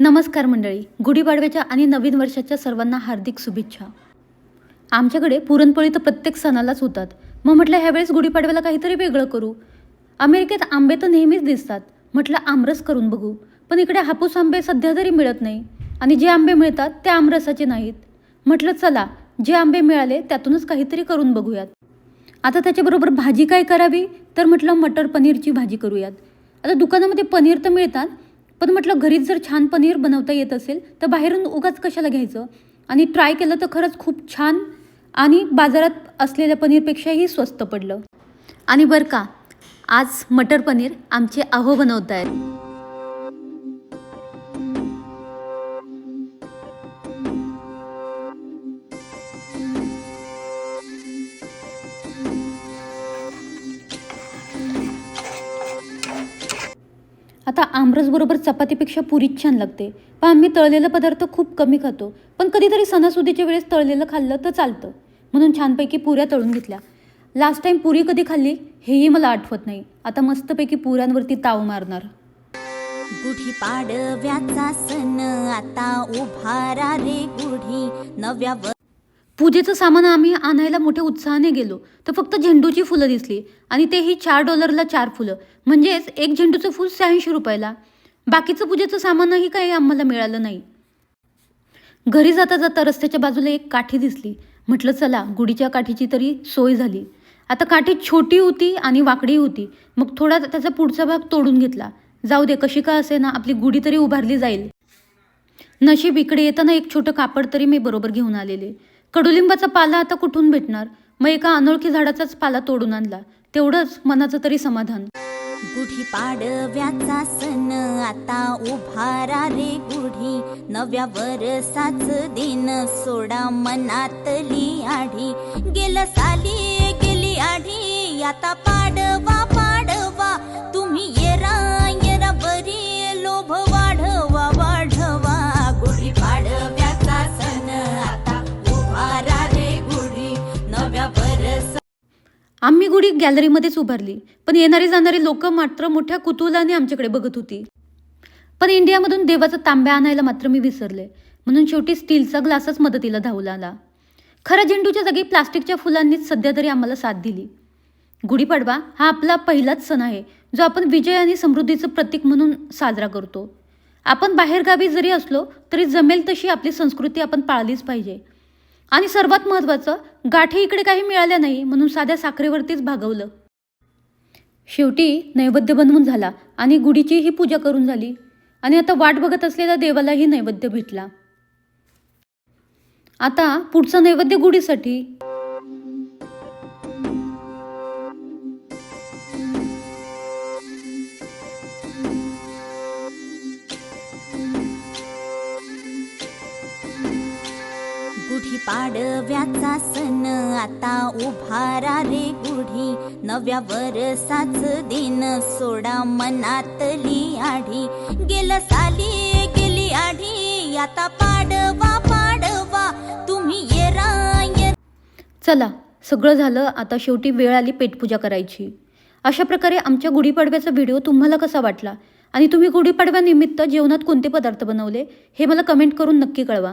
नमस्कार मंडळी गुढीपाडव्याच्या आणि नवीन वर्षाच्या सर्वांना हार्दिक शुभेच्छा. आमच्याकडे पुरणपोळी तर प्रत्येक सणालाच होतात. मग म्हटलं ह्यावेळेस गुढीपाडव्याला काहीतरी वेगळं करू. अमेरिकेत आंबे तर नेहमीच दिसतात. म्हटलं आमरस करून बघू. पण इकडे हापूस आंबे सध्या तरी मिळत नाही. आणि जे आंबे मिळतात ते आमरसाचे नाहीत. म्हटलं चला जे आंबे मिळाले त्यातूनच काहीतरी करून बघूयात. आता त्याच्याबरोबर भाजी काय करावी? तर म्हटलं मटर पनीरची भाजी करूयात. आता दुकानामध्ये पनीर तर मिळतात पण म्हटलं घरीच जर छान पनीर बनवता येत असेल तर बाहेरून उगाच कशाला घ्यायचं? आणि ट्राय केलं तर खरंच खूप छान आणि बाजारात असलेल्या पनीरपेक्षाही स्वस्त पडलं. आणि बरं का आज मटर पनीर आमचे अहो बनवत आहेत आता आमरसबरोबर चपातीपेक्षा पुरीच छान लागते. पण आम्ही तळलेला पदार्थ खूप कमी खातो. पण कधीतरी सणासुदीच्या वेळेस तळलेलं खाल्लं तर चालतं. म्हणून छानपैकी पुऱ्या तळून घेतल्या. लास्ट टाईम पुरी कधी खाल्ली हेही मला आठवत नाही. आता मस्तपैकी पुऱ्यांवरती ताव मारणार. गुढी पाडव्याचा सण आता उभारा रे गुढी. नव्या पूजेचं सामान आम्ही आणायला मोठ्या उत्साहाने गेलो. तर फक्त झेंडूची फुलं दिसली आणि तेही चार डॉलरला चार फुलं. म्हणजेच एक झेंडूचं फूल शहाऐंशी रुपयाला. बाकीचं पूजेचं सामानही काही आम्हाला मिळालं नाही. घरी जाता जाता रस्त्याच्या बाजूला एक काठी दिसली. म्हटलं चला गुढीच्या काठीची तरी सोय झाली. आता काठी छोटी होती आणि वाकडी होती. मग थोडा त्याचा पुढचा भाग तोडून घेतला. जाऊ दे कशी का असे ना आपली गुढी तरी उभारली जाईल. नशीब इकडे येताना एक छोटं कापड तरी मी बरोबर घेऊन आलेले. कडुलिंबाचा पाला आता कुठून भेटणार? मग एका अनोळखी झाडाचाच पाला तोडून आणला. तेवढंच मनाचं तरी समाधान. गुढी पाडव्याचा सण आता उभारा रे गुढी. नव्या वरसाच दिन सोडा मनातली आढी. गेलं साली गेली आढी आता आम्ही गुढी गॅलरीमध्येच उभारली. पण येणारी जाणारी लोक मात्र मोठ्या कुतूहलाने आमच्याकडे बघत होती. पण इंडियामधून देवाचा तांब्या आणायला मात्र मी विसरले. म्हणून शेवटी स्टीलचा ग्लासच मदतीला धावला आला. खरा झेंडूच्या जागी प्लास्टिकच्या फुलांनीच सध्या तरी आम्हाला साथ दिली. गुढीपाडवा हा आपला पहिलाच सण आहे जो आपण विजय आणि समृद्धीचं प्रतीक म्हणून साजरा करतो. आपण बाहेरगावी जरी असलो तरी जमेल तशी आपली संस्कृती आपण पाळलीच पाहिजे. आणि सर्वात महत्त्वाचं गाठी इकडे काही मिळाल्या नाही म्हणून साध्या साखरेवरतीच भागवलं. शेवटी नैवेद्य बनवून झाला आणि गुढीचीही पूजा करून झाली आणि आता वाट बघत असलेल्या देवालाही नैवेद्य भेटला. आता पुढचं नैवेद्य गुढीसाठी पाडव्याचा सण आता उभारा रे गुढी. नव्या वरसाच दिन सोडा मनातली आढी. गेलं साली गेली आढी आता पाडवा पाडवा तुम्ही येरा ये चला सगळं झालं आता शेवटी वेळ आली पेटपूजा करायची. अशा प्रकारे आमच्या गुढीपाडव्याचा व्हिडिओ तुम्हाला कसा वाटला? आणि तुम्ही गुढीपाडव्यानिमित्त जेवणात कोणते पदार्थ बनवले? हे मला कमेंट करून नक्की कळवा.